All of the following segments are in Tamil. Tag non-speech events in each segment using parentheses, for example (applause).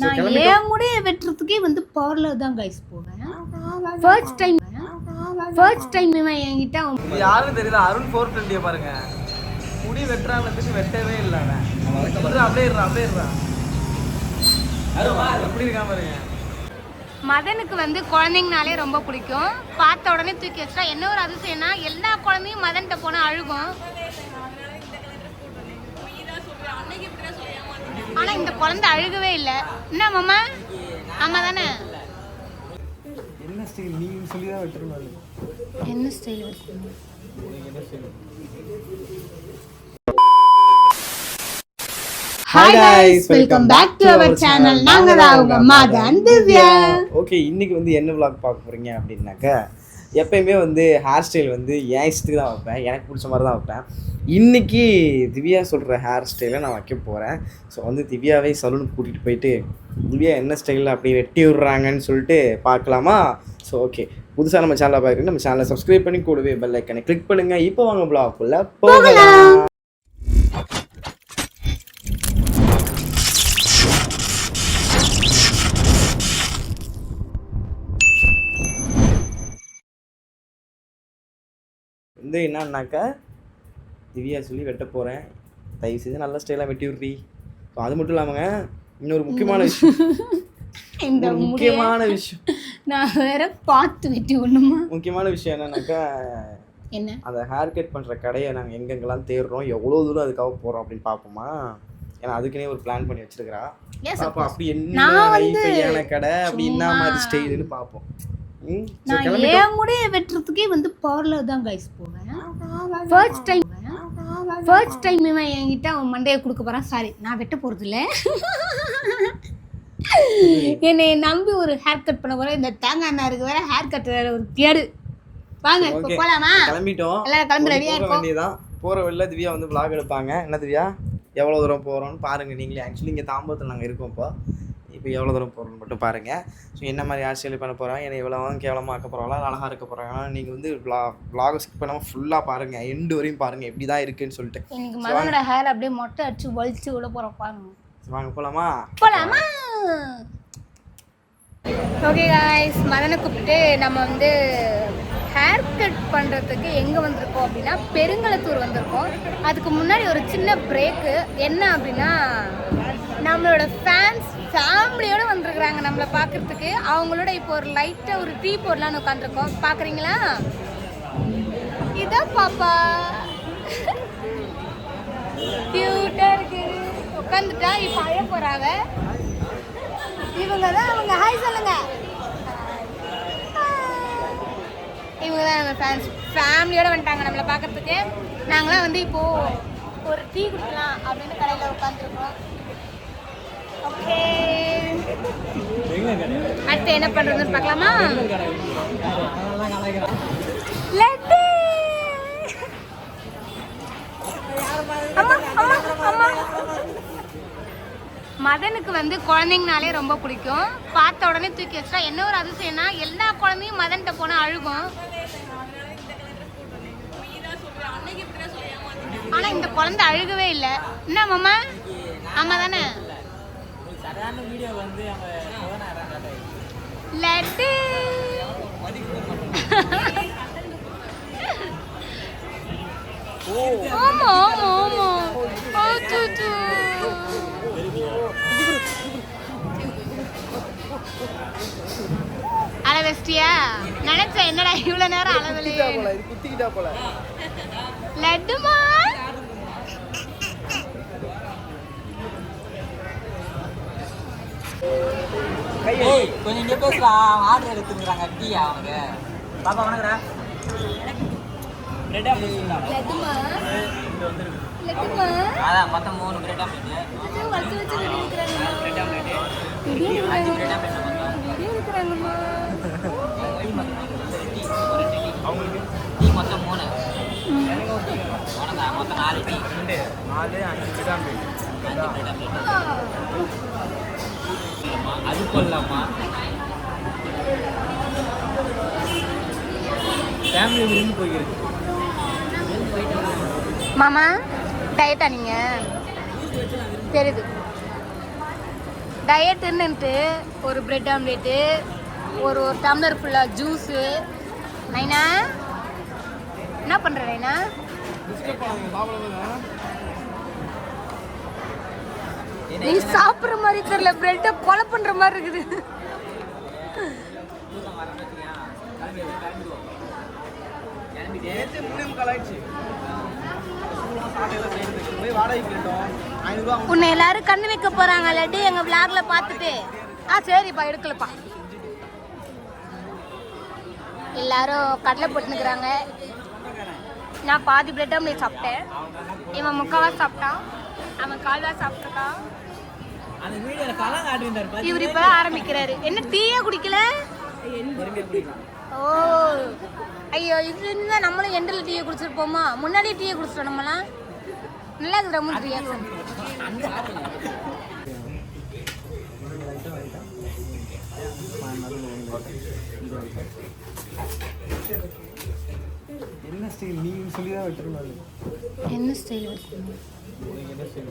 நான் என் முடிய வெட்டுறதுக்கே வந்து பார்லர் தான் கைஸ் போவேன். ஃபர்ஸ்ட் டைம் ஃபர்ஸ்ட் டைம் இவன் என்கிட்ட யாருன்னு தெரியல அருண் ஃபோர் டுவெண்ட்டியை பாருங்க. முடி வெட்டுறான்னு வெட்டவே இல்லை அப்படியே இருறான் அப்படியே இருறான் எப்படி இருக்கான் பாருங்க. மதனுக்கு வந்து குழந்தைங்கனாலே ரொம்ப பிடிக்கும். பார்த்த உடனே தூக்கி வச்சா என்ன ஒரு அதிசயம்னா எல்லா குழந்தையும் மதன்கிட்ட போனால் அழுகும். ஆனா இந்த குழந்தை அழுகவே இல்லை. என்ன மாமா? ஆமா தானே? என்ன ஸ்டைல் நீ சொல்லி தான் வெட்டுறாரு என்ன style hi guys welcome back to our channel நாங்க தான் அவங்க மதன் திவ்யா. ஓகே இன்னைக்கு வந்து என்ன vlog பார்க்க போறீங்க அப்படின்னாக்கா எப்பயுமே வந்து ஹேர் ஸ்டைல் வந்து என் இஷ்டத்துக்கு தான் வைப்பேன். எனக்கு பிடிச்ச மாதிரி தான் வைப்பேன். இன்னைக்கு திவ்யா சொல்கிற ஹேர் ஸ்டைலை நான் வைக்க போகிறேன் ஸோ வந்து திவ்யாவே சலூனுக்கு கூட்டிகிட்டு போயிட்டு திவ்யா என்ன ஸ்டைலில் அப்படி வெட்டி விடுறாங்கன்னு சொல்லிட்டு பார்க்கலாமா? ஸோ ஓகே புதுசாக நம்ம சேனலை பார்க்குறீங்க நம்ம சேனலை சப்ஸ்கிரைப் பண்ணி கூடவே பெல் ஐக்கனை கிளிக் பண்ணுங்கள் இப்போ வாங்க vlog-குள்ள போகலாம். வந்து என்னன்னாக்கா திவ்யா சொல்லி வெட்ட போகிறேன் தயவு செஞ்சு நல்ல ஸ்டைலாக வெட்டி விட்றி. ஸோ அது மட்டும் இல்லாமங்க இன்னொரு முக்கியமான விஷயம். (laughs) இந்த முக்கியமான விஷயம். நான் வேற பார்த்து வெட்டி ஒண்ணுமா முக்கியமான விஷயம் என்னன்னாக்கா என்ன? அந்த ஹேர் கட் பண்ணுற கடையை நாங்கள் எங்கெங்கெல்லாம் தேடுறோம் எவ்வளோ தூரம் அதுக்காக போகிறோம் அப்படின்னு பார்ப்போமா? ஏன்னா அதுக்குன்னே ஒரு பிளான் பண்ணி வச்சிருக்கிறா. பார்ப்போம் அப்படி என்ன கடை அப்படி என்ன மாதிரி ஸ்டைலுன்னு பார்ப்போம். நான். என் முடிய வெட்டுறதுக்கே வந்து பார்லர் தான் கைஸ் போவேன். ஃபர்ஸ்ட் டைம் ஃபர்ஸ்ட் டைம் இவன் என்கிட்ட அவன் மண்டையை கொடுக்க போறான். சாரி நான் வெட்ட போறது இல்ல. என்னை நம்பி ஒரு ஹேர் கட் பண்ண போற இந்த தேங்காய் அண்ணாருக்கு வேற ஹேர் கட் வேற ஒரு கேடு. வாங்க இப்போ. போலாமா? கிளம்பிட்டோம். எல்லாரும் கிளம்பி ரெடியா போக இருக்கோம். போகிற வெளில திவ்யா வந்து vlog எடுப்பாங்க. என்ன திவ்யா? எவ்வளோ தூரம் போகிறோம்னு பாருங்கள் நீங்களே. ஆக்சுவலி இங்கே தாம்பரத்தில் நாங்கள் இருக்கோம் இப்போ. இப்போ எவ்வளோ தூரம் போகிறோம்னு மட்டும் பாருங்கள் ஸோ என்ன மாதிரி ஸ்டைல் பண்ண போகிறோம் என்னை எவ்வளோ கேவலமாக ஆக்க போகிறாங்களா அழகாக இருக்க போகிறாங்களா நீங்கள் வந்து vlog vlog ஸ்கிப் பண்ணாமல் ஃபுல்லாக பாருங்கள் எண்டு வரையும் பாருங்கள் எப்படி தான் இருக்குன்னு சொல்லிட்டு. இன்னைக்கு மகனோட ஹேர் அப்படியே மொட்டை அடிச்சு வலிச்சு விட போறோம் பாருங்க. வாங்க போகலாமா போலாமா? ஓகே காய்ஸ் மதனை கூப்பிட்டு நம்ம வந்து ஹேர் கட் பண்ணுறதுக்கு எங்கே வந்திருக்கோம் அப்படின்னா பெருங்களத்தூர் வந்திருக்கோம். அதுக்கு முன்னாடி ஒரு சின்ன பிரேக்கு என்ன அப்படின்னா நம்மளோட ஃபேன்ஸ் ஃபேமிலியோட வந்திருக்கிறாங்க நம்மளை பார்க்கறதுக்கு. அவங்களோட இப்போ ஒரு லைட்டாக ஒரு டீ போடலான்னு உட்காந்துருக்கோம். பார்க்குறீங்களா? இதான் பாப்பா. க்யூட்டாக இருக்கு. உட்காந்துட்டா இப்போ அழ போகிறாங்க இவங்க தான் அவங்க. ஹாய் சொல்லுங்க. இவங்க தான் நம்ம ஃபேன்ஸ் ஃபேமிலியோட வந்துட்டாங்க நம்மளை பார்க்கறதுக்கு. நாங்களாம் வந்து இப்போது ஒரு டீ குடிக்கலாம் அப்படின்னு கடையில் உட்காந்துருக்கோம். அடுத்து என்ன பண்றதுன்னு பார்க்கலாமா? லட்டு மதனுக்கு வந்து குழந்தைங்கனாலே ரொம்ப பிடிக்கும். பார்த்த உடனே தூக்கி வச்சா என்ன ஒரு அதிசயம்னா எல்லா குழந்தையும் மதன்கிட்ட போனால் அழுகும். ஆனா இந்த குழந்தை அழுகவே இல்லை. என்ன மாமா? ஆமா தானே? லட்டு. அச்சச்சோ. அழ வச்சிட்டியா நினைச்சேன் என்னடா இவ்வளவு நேரம் இது குத்திக்கிட்டா போல. லட்டுமா? ஏய் கொஞ்சம் இங்கே பேசுடா ஆர்டர் எடுத்துக்கிறாங்க டீயா அவங்க பாப்பா வணக்கடா. பிரெட் ஆம்லெட் அதான் மொத்தம் மூணு பிரெட் ஆம்லெட் பிரெட் ஆம்லெட் அஞ்சு பிரெட் ஆம்லெட் டீ மொத்தம். ஒரு டீ அவங்களுக்கு டீ மொத்தம் மூணு. மொத்தம் நாலு டீ. ரெண்டு நாலு அஞ்சு கிராம் அஞ்சு பிரெட் ஆம்லெட் அது போடலாமா ஃபேமிலி விருந்து போய்க்கிறது மாமா டயட்டா நீங்க? தெரியுது. டயட்டுன்னுட்டு ஒரு பிரெட் ஆம்லேட்டு ஒரு ஒரு டம்ளர் ஃபுல்லாக ஜூஸு நைனா? என்ன பண்ணுற நைனா? நீ சாப்பிட்ற மாதிரி தெரியல பிரெட்டை கொலை பண்ணுற மாதிரி இருக்குது. நேற்று மூணே உன்னை எல்லாரும் கண்ணு வைக்க போறாங்க இல்லாட்டி எங்க விளாக்ல பார்த்துட்டு. ஆ சரிப்பா எடுக்கலப்பா. எல்லாரும் கடலை போட்டுனுக்குறாங்க நான் பாதி பிரெட் ஆம்லேட் சாப்பிட்டேன். இவன் முக்கால்வாசி சாப்பிட்டான். அவன் கால்வாசி சாப்பிட்ருக்கான் இவர் இப்போ ஆரம்பிக்கிறாரு. என்ன டீயே குடிக்கல? ஓ. ஐயோ இதுல இருந்து தான் நம்மளும் எண்டில் டீயை குடிச்சிருப்போமா? முன்னாடியே டீயை குடிச்சிட்டோம் நம்மலாம் நல்லா இருக்குது மூணு ரியாக்ஷன் என்ன ஸ்டைல் நீங்கள் சொல்லி தான் என்ன ஸ்டைல் வச்சுருந்தோம் என்ன ஸ்டைல்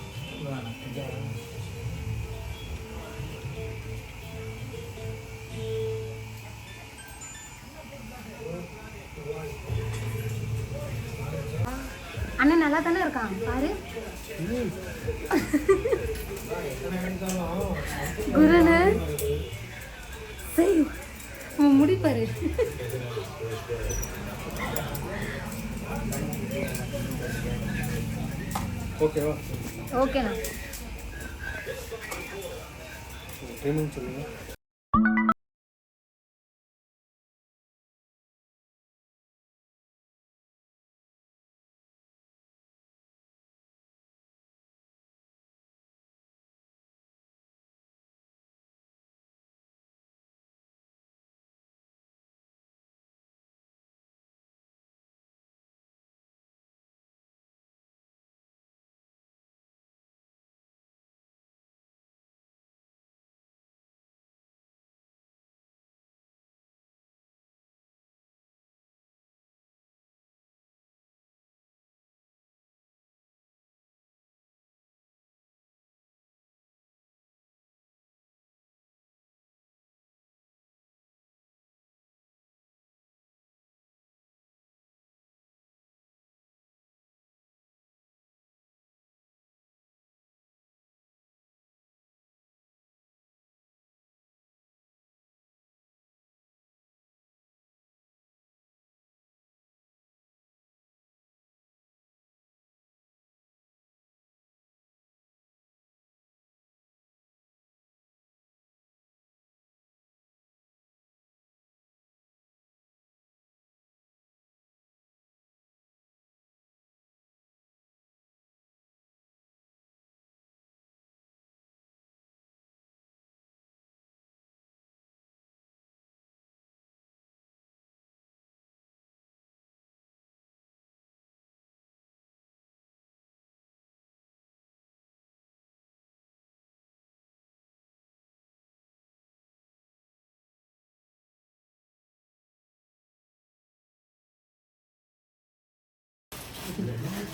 அண்ணன் நல்லா தானே இருக்கான் பாரு. குருனு. சரி உன் முடி பாரு. ஓகேவா ஓகேண்ணா ட்ரைனிங் சொல்லுங்கள்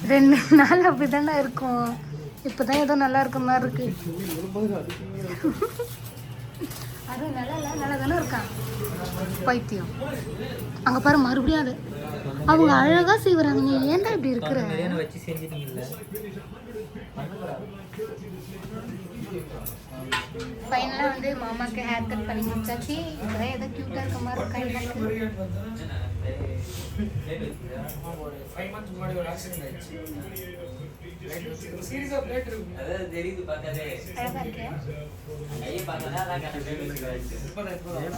ரெண்டு (laughs) நாள் அப்படி இருக்கும். இப்போதான் ஏதோ நல்லா இருக்க மாதிரி இருக்கு. அதுவும் நல்லா இல்லை நல்லா தானே இருக்கான். பைத்தியம். அங்கே பாரு மறுபடியும் அது. அவங்க அழகா செய்வாங்க. நீ ஏன்டா இப்படி இருக்கிற? ஃபைனலாக வந்து மாமாக்கு ஹேர் கட் பண்ணி முடிச்சாச்சு இப்போதான் ஏதோ க்யூட்டாக இருக்க மாதிரி இருக்கா எனக்கு அதாவது தெரியுது பார்த்தாலே அழகா இருக்கே கையை பார்த்தாலே அதான் கரெக்டாக இடுக்குது.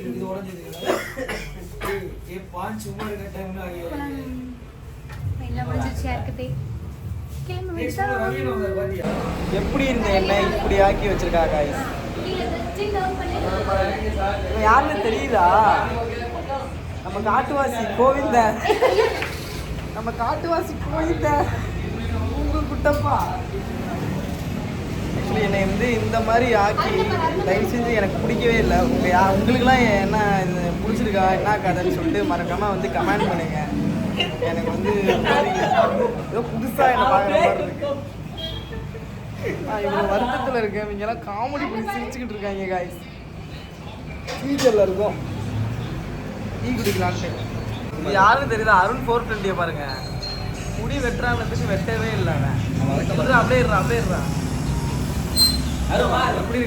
இது உடஞ்சது ஏ பாஞ்சு சும்மா இருக்க டைம்ல எல்லாம் எப்படி இருந்த என்ன இப்படி ஆக்கி வச்சிருக்கா காய்ஸ் யாருன்னு தெரியுதா? நம்ம காட்டுவாசி கோவிந்த. நம்ம காட்டுவாசி கோவிந்த. உங்க குட்டப்பா. ஆக்சுவலி என்னை வந்து இந்த மாதிரி ஆக்கி தயவு செஞ்சு எனக்கு பிடிக்கவே இல்லை. உங்கள் யா உங்களுக்குலாம் என்ன இது பிடிச்சிருக்கா என்ன கதைன்னு சொல்லிட்டு மறக்காமல் வந்து கமெண்ட் பண்ணுங்க. எனக்கு வந்து ஏதோ புதுசாக என்ன பார்க்குற மாதிரி இருக்கு. நான் இவ்வளோ வருத்தத்தில் இருக்கேன். இவங்கெல்லாம் காமெடி பண்ணி சிரிச்சுக்கிட்டு இருக்காங்க காய்ஸ் ஃபியூச்சரில் இருக்கும். டீ குடிக்கலான்ட்டு. யாருன்னு தெரியல. அருண் ஃபோர் டுவெண்ட்டியை பாருங்கள் முடி வெட்டுறானதுக்கு வெட்டவே இல்லை அவன். அப்படியே இருறான் அப்படியே இருறான். எப்படி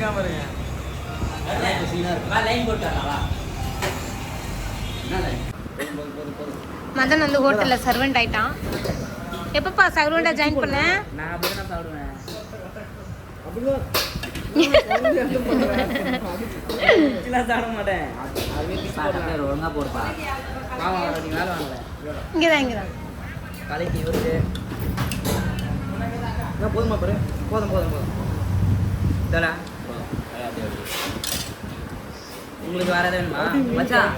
மதன் வந்து ஹோட்டலில் சர்வெண்ட் ஆயிட்டான். எப்பப்பா சர்வெண்டாக ஜாயின் பண்ண? நான் சாப்பிடுவேன். ஒழுங்கா போடுப்பா. வாங்க வாங்க நீ வேலை வாங்கல. இங்கே தான் இங்கே தான் கலைக்கு இவருக்கு. என்ன போதுமா பாரு. போதும் போதும் போதும். உங்களுக்கு வேற வேணுமா? மச்சான்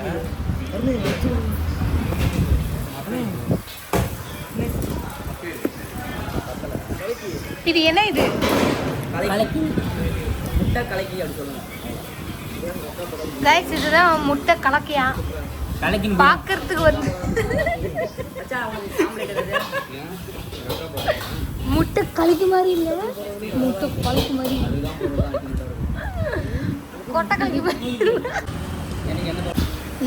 இது என்ன இது? கலைக்கு. முட்டை கலைக்கு அப்படி சொல்லுங்க. கைஸ் இதுதான் முட்டை கலக்கையா? கலைக்கு பார்க்கறதுக்கு வந்து. மச்சான் உங்களுக்கு ஆம்லேட் முட்டை கலக்கு மாதிரி இல்லை முட்டை கலக்கு மாதிரி. கொட்டை கலக்கி மாதிரி.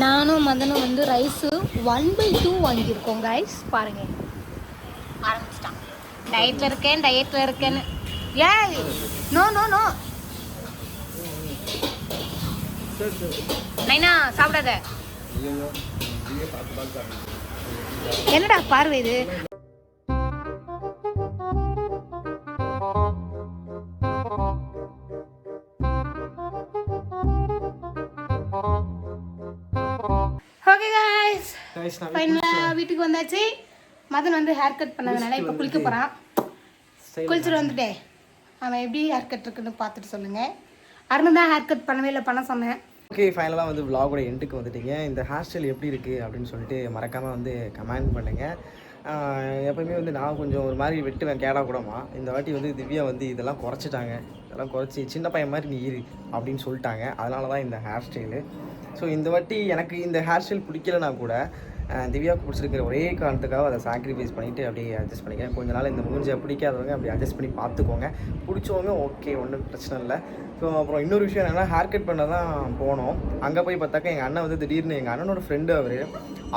நானும் மதனும் வந்து ரைஸு ஒன் பை டூ வாங்கியிருக்கோம் கைஸ் பாருங்க. ஆரம்பிச்சிட்டான். டயட்டில் இருக்கேன் டயட்டில் இருக்கேன்னு. ஏ நோ நோ நோ நைனா சாப்பிடாத. என்னடா பார்வை இது? ஓகே நான் ஃபைனலாக வீட்டுக்கு வந்தாச்சு. மதன் வந்து ஹேர் கட் பண்ணதுனால இப்போ குளிக்க போகிறான் குளிச்சுட்டு வந்துட்டே அவன் எப்படி ஹேர் கட் இருக்குன்னு பார்த்துட்டு சொல்லுங்கள் அருண் தான் ஹேர் கட் பண்ணவே இல்லை பண்ண சொன்னேன். ஓகே ஃபைனலாக வந்து ஓட எண்டுக்கு வந்துட்டீங்க. இந்த ஹேர் ஸ்டைல் எப்படி இருக்குது அப்படின்னு சொல்லிட்டு மறக்காமல் வந்து கமெண்ட் பண்ணுங்கள் எப்போயுமே வந்து நான் கொஞ்சம் ஒரு மாதிரி வெட்டுவேன் கேடா கூடமா. இந்த வாட்டி வந்து திவ்யா வந்து இதெல்லாம் குறைச்சிட்டாங்க. இதெல்லாம் குறைச்சி சின்ன பையன் மாதிரி நீ இரு அப்படின்னு சொல்லிட்டாங்க. அதனால தான் இந்த ஹேர் ஸ்டைலு ஸோ இந்த வாட்டி எனக்கு இந்த ஹேர் ஸ்டைல் பிடிக்கலனா கூட திவ்யாவுக்கு பிடிச்சிருக்கிற ஒரே காரணத்துக்காக அதை சாக்ரிஃபைஸ் பண்ணிவிட்டு அப்படியே அட்ஜஸ்ட் பண்ணிக்கிறேன். கொஞ்ச நாள் இந்த மூஞ்சை பிடிக்காதவங்க அப்படி அட்ஜஸ்ட் பண்ணி பார்த்துக்கோங்க. பிடிச்சவங்க ஓகே ஒன்றும் பிரச்சனை இல்லை. ஸோ அப்புறம் இன்னொரு விஷயம் என்னென்னா ஹேர் கட் பண்ண தான் போனோம். அங்கே போய் பார்த்தாக்கா எங்கள் அண்ணன் வந்து திடீர்னு எங்கள் அண்ணனோட ஃப்ரெண்டு அவர்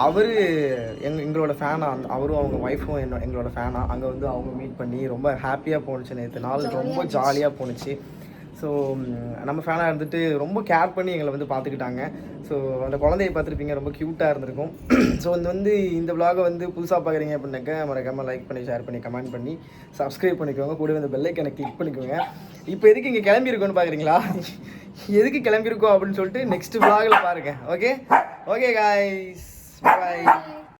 அவர் எங் எங்களோட ஃபேனாக அவரும் அவங்க ஒய்ஃபும் என்னோட எங்களோட ஃபேனாக அங்கே வந்து அவங்க மீட் பண்ணி ரொம்ப ஹாப்பியாக போணுச்சு நேற்று நாள் ரொம்ப ஜாலியாக போணுச்சு. ஸோ நம்ம ஃபேனாக இருந்துட்டு ரொம்ப கேர் பண்ணி எங்களை வந்து பார்த்துக்கிட்டாங்க. ஸோ அந்த குழந்தைய பார்த்துருப்பீங்க ரொம்ப க்யூட்டாக இருந்திருக்கும். (clears throat) ஸோ இந்த வந்து இந்த vlog-அ வந்து புதுசாக பார்க்குறீங்க அப்படின்னாக்க மறக்காமல் லைக் பண்ணி ஷேர் பண்ணி கமெண்ட் பண்ணி சப்ஸ்கிரைப் பண்ணிக்கோங்க. கூட இந்த பெல்லைக்கனை கிளிக் பண்ணிக்கோங்க. இப்போ எதுக்கு இங்கே கிளம்பியிருக்கோன்னு பார்க்குறீங்களா? (laughs) எதுக்கு கிளம்பியிருக்கோம் அப்படின்னு சொல்லிட்டு நெக்ஸ்ட் vlog-ல பாருங்கள் ஓகே ஓகே காய்ஸ் பாய்